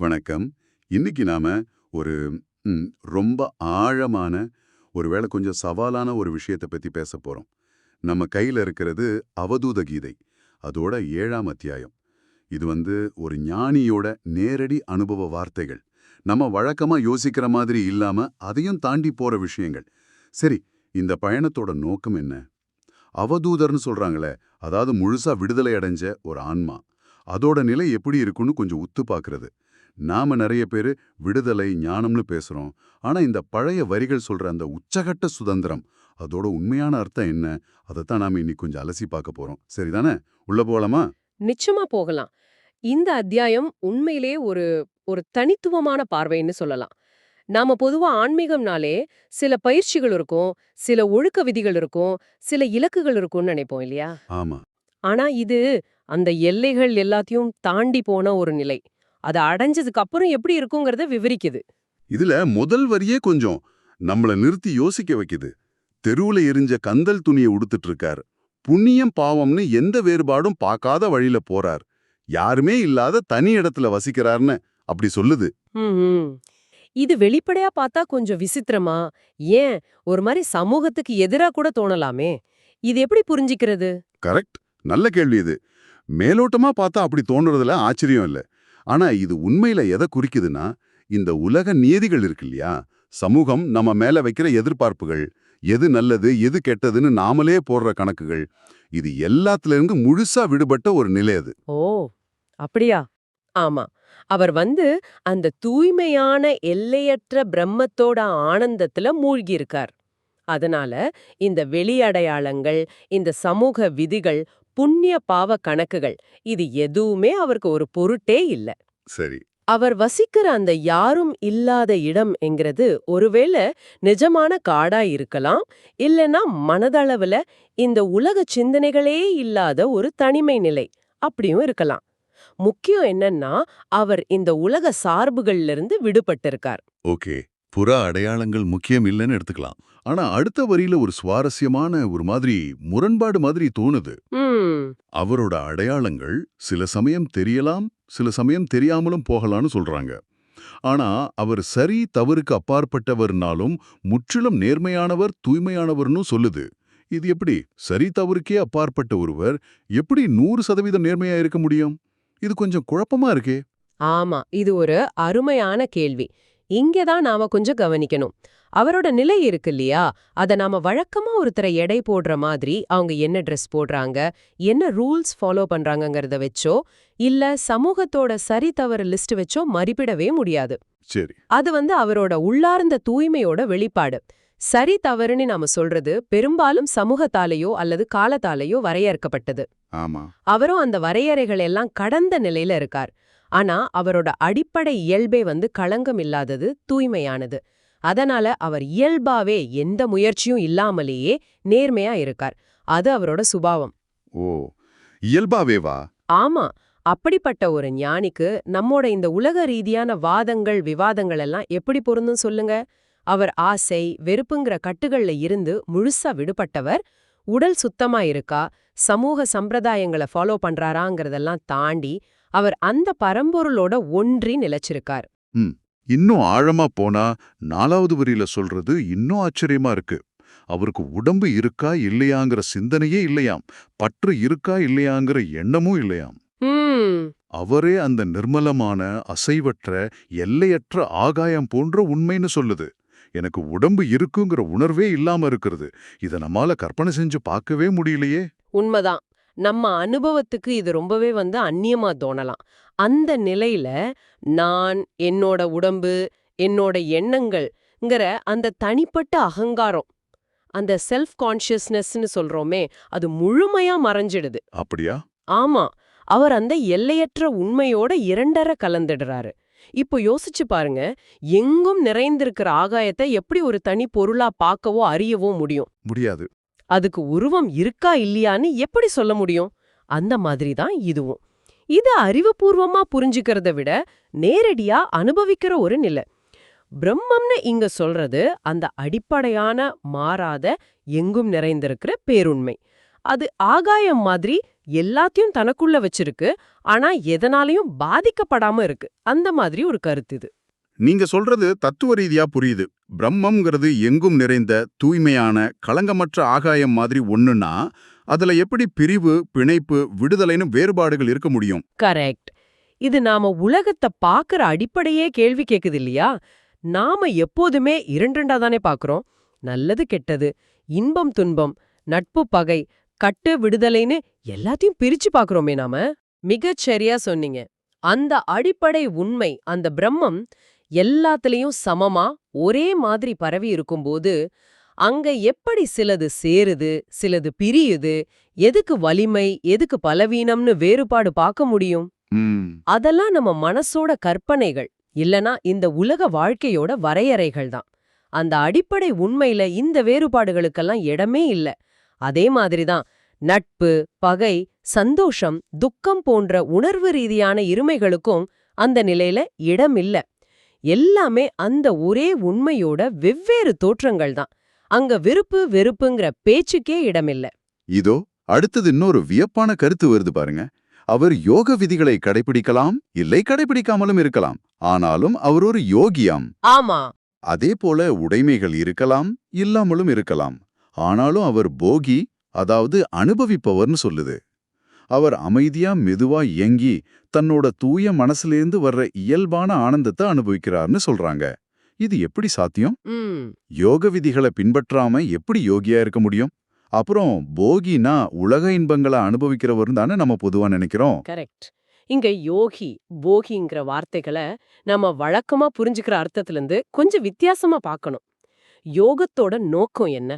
வணக்கம். இன்னைக்கு நாம ஒரு ரொம்ப ஆழமான ஒருவேளை கொஞ்சம் சவாலான ஒரு விஷயத்தை பத்தி பேச போறோம். நம்ம கையில இருக்கிறது அவதூத கீதை. அதோட ஏழாம் அத்தியாயம். இது வந்து ஒரு ஞானியோட நேரடி அனுபவ வார்த்தைகள். நம்ம வழக்கமா யோசிக்கிற மாதிரி இல்லாம அதையும் தாண்டி போற விஷயங்கள். சரி இந்த பயணத்தோட நோக்கம் என்ன? அவதூதர்னு சொல்றாங்களே அதாவது முழுசா விடுதலை அடைஞ்ச ஒரு ஆன்மா. அதோட நிலை எப்படி இருக்குன்னு கொஞ்சம் உத்து பார்க்கறது. நாம நிறைய பேர் விடுதலை ஞானம்னு பேசுறோம். ஆனா இந்த பழைய வரிகள் சொல்ற அந்த உச்சகட்ட சுதந்திரம் அதோட உண்மையான அர்த்தம் என்ன? அதைத்தான் நாம இன்னைக்கு கொஞ்சம் அலசி பார்க்க போறோம். சரிதானே? உள்ள போலாமா நிச்சயமா போகலாம். இந்த அத்தியாயம் உண்மையிலே ஒரு ஒரு தனித்துவமான பார்வைன்னு சொல்லலாம். நாம பொதுவா ஆன்மீகம்னாலே சில பயிற்சிகள் இருக்கும் சில ஒழுக்க விதிகள் இருக்கும் சில இலக்குகள் இருக்கும்னு நினைப்போம் இல்லையா? ஆமா. ஆனா இது அந்த எல்லைகள் எல்லாத்தையும் தாண்டி போன ஒரு நிலை. அதை அடைஞ்சதுக்கு அப்புறம் எப்படி இருக்குங்கிறத விவரிக்குது. இதுல முதல் வரியே கொஞ்சம் நம்மள நிறுத்தி யோசிக்க வைக்குது. தெருவுல எரிஞ்ச கந்தல் துணியை உடுத்துட்டு இருக்கார் புண்ணியம் பாவம்னு எந்த வேறுபாடும் பார்க்காத வழியில போறார். யாருமே இல்லாத தனி இடத்துல வசிக்கிறார்னு அப்படி சொல்லுது. இது வெளிப்படையா பார்த்தா கொஞ்சம் விசித்திரமா? ஏன்? ஒரு மாதிரி சமூகத்துக்கு எதிரா கூட தோணலாமே. இது எப்படி புரிஞ்சிக்கிறது? கரெக்ட். நல்ல கேள்வி இது. மேலோட்டமா பார்த்தா அப்படி தோணுறதுல ஆச்சரியம் இல்ல. ஆனா இது உண்மையில எதை குறிக்குதுன்னா இந்த உலக நியதிகள் இருக்கு இல்லையா? சமூகம் நம்ம மேல வைக்கிற எதிர்பார்ப்புகள் எது நல்லது எது கெட்டதுன்னு நாமளே போடுற கணக்குகள் இது எல்லாத்துல இருந்து முழுசா விடுபட்ட ஒரு நிலை அது. ஓ அப்படியா? ஆமா. அவர் வந்து அந்த தூய்மையான எல்லையற்ற பிரம்மத்தோட ஆனந்தத்துல மூழ்கி இருக்கார் அதனால இந்த வெளியடையாளங்கள் இந்த சமூக விதிகள் புண்ணிய பாவ கணக்குகள் இது எதுவுமே அவருக்கு ஒரு பொருட்டே இல்ல. சரி. அவர் வசிக்கிற அந்த யாரும் இல்லாத இடம் என்கிறது ஒருவேளை நிஜமான காடா இருக்கலாம் இல்லனா மனதளவுல இந்த உலக சிந்தனைகளே இல்லாத ஒரு தனிமை நிலை அப்படியும் இருக்கலாம். முக்கியம் என்னன்னா அவர் இந்த உலக சார்புகள்ல இருந்து விடுபட்டிருக்கார். ஓகே. புற அடையாளங்கள் முக்கியம் இல்லைன்னு எடுத்துக்கலாம். ஆனா அடுத்த வரியில ஒரு சுவாரஸ்யமான ஒரு மாதிரி முரண்பாடு மாதிரி தோணுது. அவரோட அடையாளங்கள் சில சமயம் தெரியலாம் சில சமயம் தெரியாமலும் போகலாம்னு சொல்றாங்க. ஆனா அவர் சரி தவறுக்கு அப்பாற்பட்டவர்னாலும் முற்றிலும் நேர்மையானவர் தூய்மையானவர்னு சொல்லுது. இது எப்படி? சரி தவறுக்கே அப்பாற்பட்ட ஒருவர் எப்படி நூறு சதவீதம் நேர்மையா இருக்க முடியும்? இது கொஞ்சம் குழப்பமா இருக்கே. ஆமா இது ஒரு அருமையான கேள்வி. இங்கதான் நாம கொஞ்சம் கவனிக்கணும். அவரோட நிலை இருக்கு இல்லையா? அத நாம வழக்கமா ஒருத்தரை எடை போடுற மாதிரி அவங்க என்ன ட்ரெஸ் போடுறாங்க? என்ன ரூல்ஸ் ஃபாலோ பண்றாங்கங்கறத வச்சோ இல்ல சமூகத்தோட சரி தவறு லிஸ்ட் வச்சோ மதிப்பிடவே முடியாது. சரி. அது வந்து அவரோட உள்ளார்ந்த தூய்மையோட வெளிப்பாடு. சரி தவறுன்னு நாம சொல்றது பெரும்பாலும் சமூகத்தாலேயோ அல்லது காலத்தாலேயோ வரையறுக்கப்பட்டது. அவரும் அந்த வரையறைகள் எல்லாம் கடந்த நிலையில இருக்கார். ஆனா அவரோட அடிப்படை இயல்பே வந்து களங்கம் இல்லாதது தூய்மையானது. அதனால அவர் இயல்பாவே எந்த முயற்சியும் இல்லாமலேயே நேர்மையா இருக்கார். அது அவரோட சுபாவம். ஓ இயல்பாவேவா? ஆமா அப்படிப்பட்ட ஒரு ஞானிக்கு நம்மோட இந்த உலக ரீதியான வாதங்கள் விவாதங்கள் எல்லாம் எப்படி பொருந்தும் சொல்லுங்க? அவர் ஆசை வெறுப்புங்கிற கட்டுகள்ல இருந்து முழுசா விடுபட்டவர் உடல் சுத்தமா இருக்கா சமூக சம்பிரதாயங்களை ஃபாலோ பண்றாராங்கிறதெல்லாம் தாண்டி அவர் அந்த பரம்பொருளோட ஒன்றி நிலைச்சிருக்கார். இன்னும் ஆழமா போனா நாலாவது வரியில சொல்றது இன்னும் ஆச்சரியமா இருக்கு. அவருக்கு உடம்பு இருக்கா இல்லையாங்கிற சிந்தனையே இல்லையாம். பற்று இருக்கா இல்லையாங்கிற எண்ணமும் இல்லையாம். அவரே அந்த நிர்மலமான அசைவற்ற எல்லையற்ற ஆகாயம் போன்ற உண்மைன்னு சொல்லுது. எனக்கு உடம்பு இருக்குங்கிற உணர்வே இல்லாம இருக்கிறது. இத நம்மால கற்பனை செஞ்சு பார்க்கவே முடியலையே. உண்மைதான். நம்ம அனுபவத்துக்கு இது ரொம்பவே வந்து அந்நியமா தோணலாம். அந்த நிலையில நான் என்னோட உடம்பு என்னோட எண்ணங்கள்ங்கிற அந்த தனிப்பட்ட அகங்காரம் அந்த செல்ஃப் கான்ஷியஸ்னஸ்னு சொல்றோமே அது முழுமையா மறைஞ்சிடுது. அப்படியா? ஆமா. அவர் அந்த எல்லையற்ற உண்மையோட இரண்டர கலந்துடுறாரு. இப்போ யோசிச்சு பாருங்க எங்கும் நிறைந்திருக்கிற ஆகாயத்தை எப்படி ஒரு தனி பொருளா பார்க்கவோ அறியவோ முடியும்? முடியாது. அதுக்கு உருவம் இருக்கா இல்லையான்னு எப்படி சொல்ல முடியும்? அந்த மாதிரி தான் இதுவும். இது அறிவுபூர்வமா புரிஞ்சுக்கிறத விட நேரடியா அனுபவிக்கிற ஒரு நிலை. பிரம்மம்னு இங்க சொல்றது அந்த அடிப்படையான மாறாத எங்கும் நிறைந்திருக்கிற பேருண்மை. அது ஆகாயம் மாதிரி எல்லாத்தையும் தனக்குள்ள வச்சிருக்கு ஆனா எதனாலையும் பாதிக்கப்படாம இருக்கு. அந்த மாதிரி ஒரு கருத்து இது. நீங்க சொல்றது தத்துவ ரீதியா புரியுது. பிரம்மம்ங்கிறது எங்கும் நிறைந்த தூய்மையான களங்கமற்ற ஆகாயம் மாதிரி ஒண்ணுன்னா அதுல எப்படி பிரிவு பிணைப்பு விடுதலைன்னு வேறுபாடுகள் இருக்க முடியும்? கரெக்ட். இது நாம உலகத்தை பாக்குற அடிப்படையே கேள்வி கேக்குது இல்லையா? நாம எப்போதுமே இரண்டா தானே பாக்குறோம். நல்லது கெட்டது இன்பம் துன்பம் நட்பு பகை கட்டு விடுதலைன்னு எல்லாத்தையும் பிரிச்சு பாக்குறோமே நாம. மிகச் சரியா சொன்னீங்க. அந்த அடிப்படை உண்மை அந்த பிரம்மம் எல்லாத்துலயும் சமமா ஒரே மாதிரி பரவி இருக்கும்போது அங்க எப்படி சிலது சேருது சிலது பிரியுது எதுக்கு வலிமை எதுக்கு பலவீனம்னு வேறுபாடு பார்க்க முடியும்? அதெல்லாம் நம்ம மனசோட கற்பனைகள் இல்லனா இந்த உலக வாழ்க்கையோட வரையறைகள் தான். அந்த அடிப்படை உண்மையில இந்த வேறுபாடுகளுக்கெல்லாம் இடமே இல்ல. அதே மாதிரிதான் நட்பு பகை சந்தோஷம் துக்கம் போன்ற உணர்வு ரீதியான இருமைகளுக்கும் அந்த நிலையில இடம் இல்ல எல்லாமே அந்த ஒரே உண்மையோட வெவ்வேறு தோற்றங்கள் தான். அங்க விருப்பு வெறுப்புங்கிற பேச்சுக்கே இடமில்ல. இதோ அடுத்தது இன்னொரு வியப்பான கருத்து வருது பாருங்க. அவர் யோக விதிகளை கடைபிடிக்கலாம் இல்லை கடைபிடிக்காமலும் இருக்கலாம். ஆனாலும் அவர் ஒரு யோகியாம். ஆமா. அதே போல உடைமைகள் இருக்கலாம் இல்லாமலும் இருக்கலாம். ஆனாலும் அவர் போகி அதாவது அனுபவிப்பவர்னு சொல்லுது. அவர் அமைதியா மெதுவா இயங்கி தன்னோட தூய மனசுலேருந்து வர்ற இயல்பான ஆனந்தத்தை அனுபவிக்கிறார்னு சொல்றாங்க. இது எப்படி சாத்தியம்? யோக விதிகளை பின்பற்றாம எப்படி யோகியா இருக்க முடியும்? அப்புறம் போகினா உலக இன்பங்களை அனுபவிக்கிறவர்னு தானே நம்ம பொதுவா நினைக்கிறோம். கரெக்ட். இங்க யோகி போகிங்கிற வார்த்தைகளை நம்ம வழக்கமா புரிஞ்சுக்கிற அர்த்தத்திலிருந்து கொஞ்சம் வித்தியாசமா பார்க்கணும் யோகத்தோட நோக்கம் என்ன?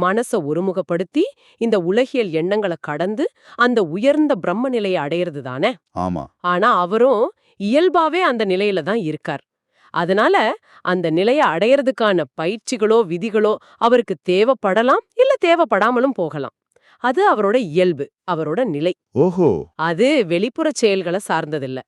மனச ஒருமுகப்படுத்தி இந்த உலகியல் எண்ணங்களை கடந்து அந்த உயர்ந்த பிரம்ம நிலையை அடையிறது தானே? ஆமா. ஆனா அவரும் இயல்பாவே அந்த நிலையில தான் இருக்கார். அதனால அந்த நிலைய அடையறதுக்கான பயிற்சிகளோ விதிகளோ அவருக்கு தேவைப்படலாம் இல்ல தேவைப்படாமலும் போகலாம். அது அவரோட இயல்பு அவரோட நிலை. ஓஹோ. அது வெளிப்புற செயல்களை சார்ந்ததில்ல.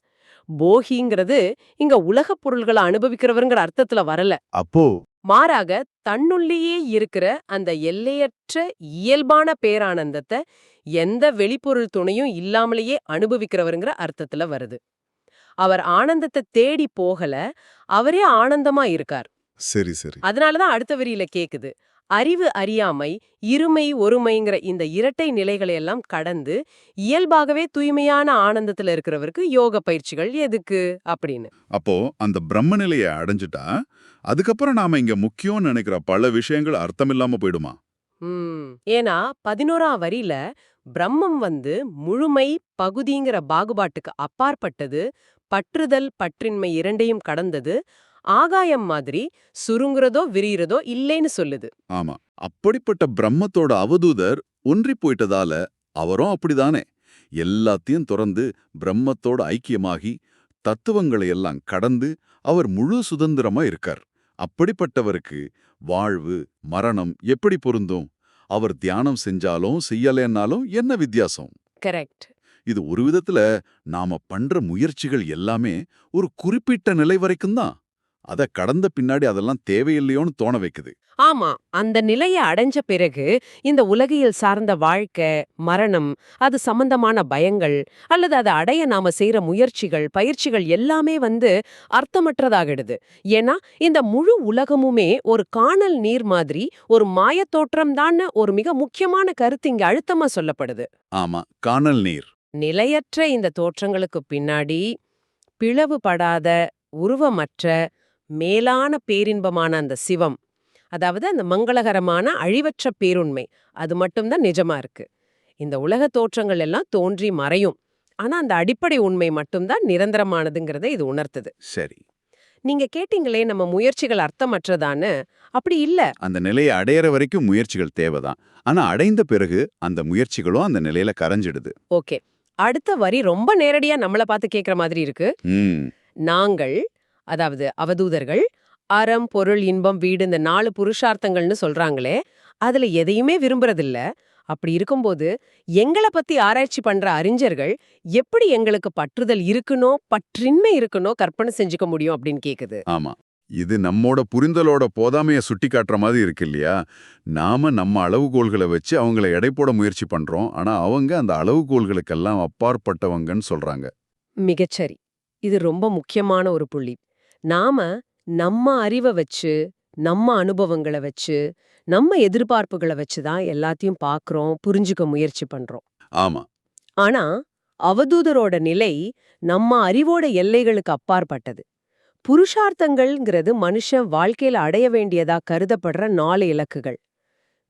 போகிங்கிறது இங்க உலகப் பொருள்களை அனுபவிக்கிறவருங்கிற அர்த்தத்துல வரல. அப்போ? மாறாக தன்னுள்ளேயே இருக்கிற அந்த எல்லையற்ற இயல்பான பேரானந்தத்தை எந்த வெளிப்பொருள் துணையும் இல்லாமலேயே அனுபவிக்கிறவருங்கிற அர்த்தத்துல வருது. அவர் ஆனந்தத்தை தேடி போகல அவரே ஆனந்தமா இருக்கார். சரி சரி. அதனாலதான் அடுத்த வரியில கேக்குது. அறிவு அறியாமை இருமை ஒருமைங்கிற இந்த இரட்டை நிலைகளை எல்லாம் கடந்து இயல்பாகவே தூய்மையான ஆனந்தத்துல இருக்கிறவருக்கு யோக பயிற்சிகள் எதுக்கு? அப்படின்னு. அப்போ அந்த பிரம்ம நிலையை அடைஞ்சிட்டா அதுக்கப்புறம் நாம இங்க முக்கியம்னு நினைக்கிற பல விஷயங்கள் அர்த்தமில்லாம போயிடுமா? ஏன்னா பதினோராம் வரியில பிரம்மம் வந்து முழுமை பகுதிங்கிற பாகுபாட்டுக்கு அப்பாற்பட்டது பற்றுதல் பற்றின்மை இரண்டையும் கடந்தது ஆகாயம் மாதிரி சுருங்குறதோ விரிகிறதோ இல்லைன்னு சொல்லுது. ஆமா. அப்படிப்பட்ட பிரம்மத்தோட அவதூதர் ஒன்றி போயிட்டதால அவரும் அப்படிதானே. எல்லாத்தையும் துறந்து பிரம்மத்தோட ஐக்கியமாகி தத்துவங்களை எல்லாம் கடந்து அவர் முழு சுதந்திரமா இருக்கார். அப்படிப்பட்டவருக்கு வாழ்வு மரணம் எப்படி பொருந்தும்? அவர் தியானம் செஞ்சாலும் செய்யலைன்னாலும் என்ன வித்தியாசம்? கரெக்ட். இது ஒரு விதத்துல நாம பண்ற முயற்சிகள் எல்லாமே ஒரு குறிப்பிட்ட நிலை வரைக்கும் தான். அத கடந்த பின்னாடி அதெல்லாம் தேவையில்லையோன்னு தோண வைக்குது. ஆமா அந்த நிலையை அடைஞ்ச பிறகு இந்த உலகியல் சார்ந்த வாழ்க்கை மரணம் அது சம்பந்தமான பயங்கள் அல்லது அதை அடைய நாம செய்யற முயற்சிகள் பயிற்சிகள் எல்லாமே வந்து அர்த்தமற்றதாகிடுது. ஏன்னா இந்த முழு உலகமுமே ஒரு காணல் நீர் மாதிரி ஒரு மாயத்தோற்றம் தான் ஒரு மிக முக்கியமான கருத்து இங்க அழுத்தமா சொல்லப்படுது. ஆமா காணல் நீர். நிலையற்ற இந்த தோற்றங்களுக்கு பின்னாடி பிளவுபடாத உருவமற்ற மேலான பேரின்பமான அந்த சிவம். அதாவது அந்த மங்களகரமான அழிவற்ற பேருண்மை. அது மட்டும்தான் நிஜமா இருக்கு. இந்த உலக தோற்றங்கள் எல்லாம் தோன்றி மறையும். ஆனா அந்த அடிப்படை உண்மை மட்டும்தான் நிரந்தரமானதுங்கிறதை இது உணர்த்துது. சரி. நீங்க கேட்டீங்களே நம்ம முயற்சிகள் அர்த்தமற்றதான்னு. அப்படி இல்ல. அந்த நிலையை அடையற வரைக்கும் முயற்சிகள் தேவைதான். ஆனா அடைந்த பிறகு அந்த முயற்சிகளும் அந்த நிலையில கரைஞ்சிடுது. ஓகே. அடுத்த வரி ரொம்ப நேரடியா நம்மள பார்த்து கேக்குற மாதிரி இருக்கு. நாங்கள் அதாவது அவதூதர்கள் அறம் பொருள் இன்பம் வீடு இந்த நாலு புருஷார்த்தங்கள்னு சொல்றாங்களே அதுல எதையுமே விரும்புறதில்ல. அப்படி இருக்கும்போது எங்கள பத்தி ஆராய்ச்சி பண்ற அறிஞர்கள் எப்படி எங்களுக்கு பற்றுதல் இருக்கணும் பற்றின்மை இருக்கணும் கற்பனை செஞ்சுக்க முடியும் அப்படின்னு கேக்குது. ஆமா. இது நம்மோட புரிந்தலோட போதாமைய சுட்டி காட்டுற மாதிரி இருக்கு இல்லையா? நாம நம்ம அளவுகோல்களை வச்சு அவங்கள எடை போட முயற்சி பண்றோம். ஆனா அவங்க அந்த அளவுகோல்களுக்கெல்லாம் அப்பாற்பட்டவங்கன்னு சொல்றாங்க. மிகச்சரி. இது ரொம்ப முக்கியமான ஒரு புள்ளி. நாம நம்ம அறிவை வச்சு நம்ம அனுபவங்களை வச்சு நம்ம எதிர்பார்ப்புகளை வச்சு தான் எல்லாத்தையும் பார்க்கறோம் புரிஞ்சுக்க முயற்சி பண்றோம். ஆமா. ஆனா அவதூதரோட நிலை நம்ம அறிவோட எல்லைகளுக்கு அப்பாற்பட்டது. புருஷார்த்தங்கள்ங்கிறது மனுஷன் வாழ்க்கையில அடைய வேண்டியதா கருதப்படுற நாலு இலக்குகள்.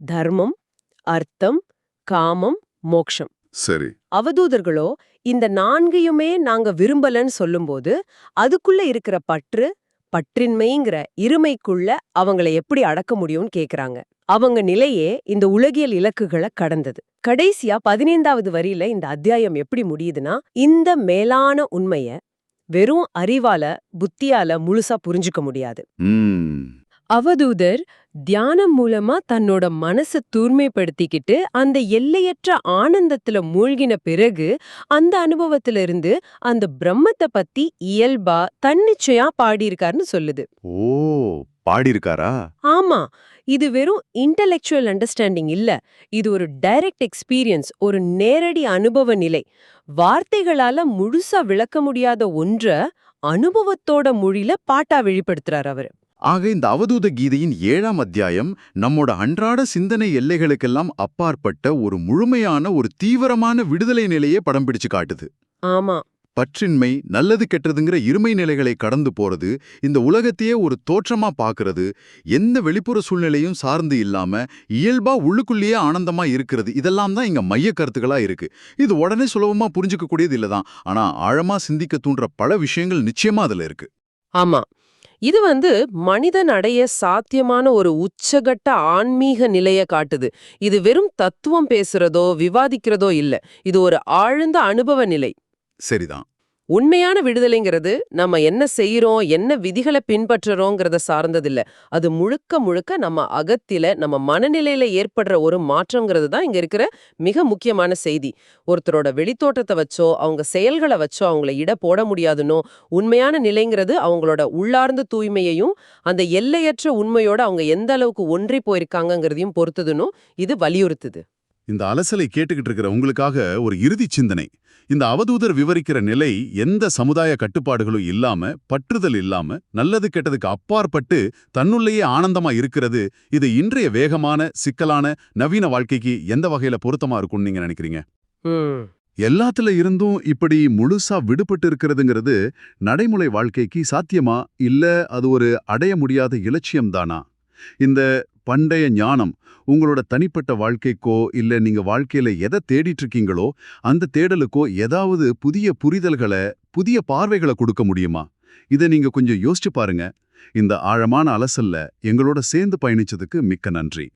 தர்மம் அர்த்தம் காமம் மோக்ஷம். சரி. அவதூதர்களோ இந்த நான்கையுமே நாங்க விரும்பலன்னு சொல்லும்போது அதுக்குள்ள இருக்கிற பற்று பற்றின்மைங்கிற இருமைக்குள்ள அவங்கள எப்படி அடக்க முடியும்னு கேக்குறாங்க. அவங்க நிலையே இந்த உலகியல் இலக்குகளை கடந்தது. கடைசியா பதினைந்தாவது வரியில இந்த அத்தியாயம் எப்படி முடியுதுன்னா இந்த மேலான உண்மைய வெறும் அறிவால புத்தியால முழுசா புரிஞ்சுக்க முடியாது. அவதூதர் தியானம் மூலமா தன்னோட மனச தூய்மைப்படுத்திக்கிட்டு அந்த எல்லையற்ற ஆனந்தத்துல மூழ்கின பிறகு அந்த அனுபவத்துல இருந்து அந்த பிரம்மத்தை பத்தி இயல்பா தன்னிச்சையா பாடியிருக்காருன்னு சொல்லுது. ஓ பாடியிருக்காரா? ஆமா. இது வெறும் இன்டலெக்சுவல் அண்டர்ஸ்டாண்டிங் இல்ல. இது ஒரு டைரக்ட் எக்ஸ்பீரியன்ஸ் ஒரு நேரடி அனுபவ நிலை. வார்த்தைகளால முழுசா விளக்க முடியாத ஒன்ற அனுபவத்தோட மொழியில பாட்டா வெளிப்படுத்துறார் அவரு. ஆக இந்த அவதூத கீதையின் ஏழாம் அத்தியாயம் நம்மோட அன்றாட சிந்தனை எல்லைகளுக்கெல்லாம் அப்பாற்பட்ட ஒரு முழுமையான ஒரு தீவிரமான விடுதலை நிலையே படம் பிடிச்சு காட்டுது. ஆமா. பற்றின்மை நல்லது கெட்டதுங்கிற இருமை நிலைகளை கடந்து போறது இந்த உலகத்தையே ஒரு தோற்றமா பார்க்கறது எந்த வெளிப்புற சூழ்நிலையும் சார்ந்து இல்லாம இயல்பா உள்ளுக்குள்ளேயே ஆனந்தமா இருக்கிறது இதெல்லாம் தான் இங்க மைய கருத்துக்களா இருக்கு. இது உடனே சுலபமா புரிஞ்சுக்க கூடியது இல்லதான் ஆனா ஆழமா சிந்திக்க தூண்டுற பல விஷயங்கள் நிச்சயமா அதுல இருக்கு. ஆமா. இது வந்து மனிதன் அடைய சாத்தியமான ஒரு உச்சகட்ட ஆன்மீக நிலைய காட்டுது. இது வெறும் தத்துவம் பேசுறதோ விவாதிக்கிறதோ இல்ல. இது ஒரு ஆழ்ந்த அனுபவ நிலை. சரிதான். உண்மையான விடுதலைங்கிறது நம்ம என்ன செய்யறோம் என்ன விதிகளை பின்பற்றுறோங்கிறத சார்ந்ததில்ல. அது முழுக்க முழுக்க நம்ம அகத்தில நம்ம மனநிலையில ஏற்படுற ஒரு மாற்றங்கிறது தான் இங்க இருக்கிற மிக முக்கியமான செய்தி. ஒருத்தரோட வெளித்தோட்டத்தை வச்சோ அவங்க செயல்களை வச்சோ அவங்கள இட போட முடியாதுன்னோ உண்மையான நிலைங்கிறது அவங்களோட உள்ளார்ந்த தூய்மையையும் அந்த எல்லையற்ற உண்மையோட அவங்க எந்த அளவுக்கு ஒன்றி போயிருக்காங்கங்கிறதையும் பொறுத்ததுன்னு இது வலியுறுத்துது. இந்த அலசலை கேட்டுக்கிட்டு இருக்கிற உங்களுக்காக ஒரு இறுதி சிந்தனை. இந்த அவதூதர் விவரிக்கிற நிலை எந்த சமுதாய கட்டுப்பாடுகளும் இல்லாம பற்றுதல் இல்லாம நல்லது கெட்டதுக்கு அப்பாற்பட்டு தன்னுள்ளேயே ஆனந்தமா இருக்கிறது இது இன்றைய வேகமான சிக்கலான நவீன வாழ்க்கைக்கு எந்த வகையில பொருத்தமா இருக்கும்னு நீங்க நினைக்கிறீங்க? எல்லாத்துல இருந்தும் இப்படி முழுசா விடுபட்டு இருக்கிறதுங்கிறது நடைமுறை வாழ்க்கைக்கு சாத்தியமா? இல்ல அது ஒரு அடைய முடியாத இலட்சியம் தானா? இந்த பண்டைய ஞானம் உங்களோட தனிப்பட்ட வாழ்க்கைக்கோ இல்ல நீங்க வாழ்க்கையில எதை தேடிட்டு இருக்கீங்களோ அந்த தேடலுக்கோ ஏதாவது புதிய புரிதல்களை புதிய பார்வைகளை கொடுக்க முடியுமா? இதை நீங்க கொஞ்சம் யோசிச்சு பாருங்க. இந்த ஆழமான அலசல்ல எங்களோட சேர்ந்து பயணிச்சதுக்கு மிக்க நன்றி.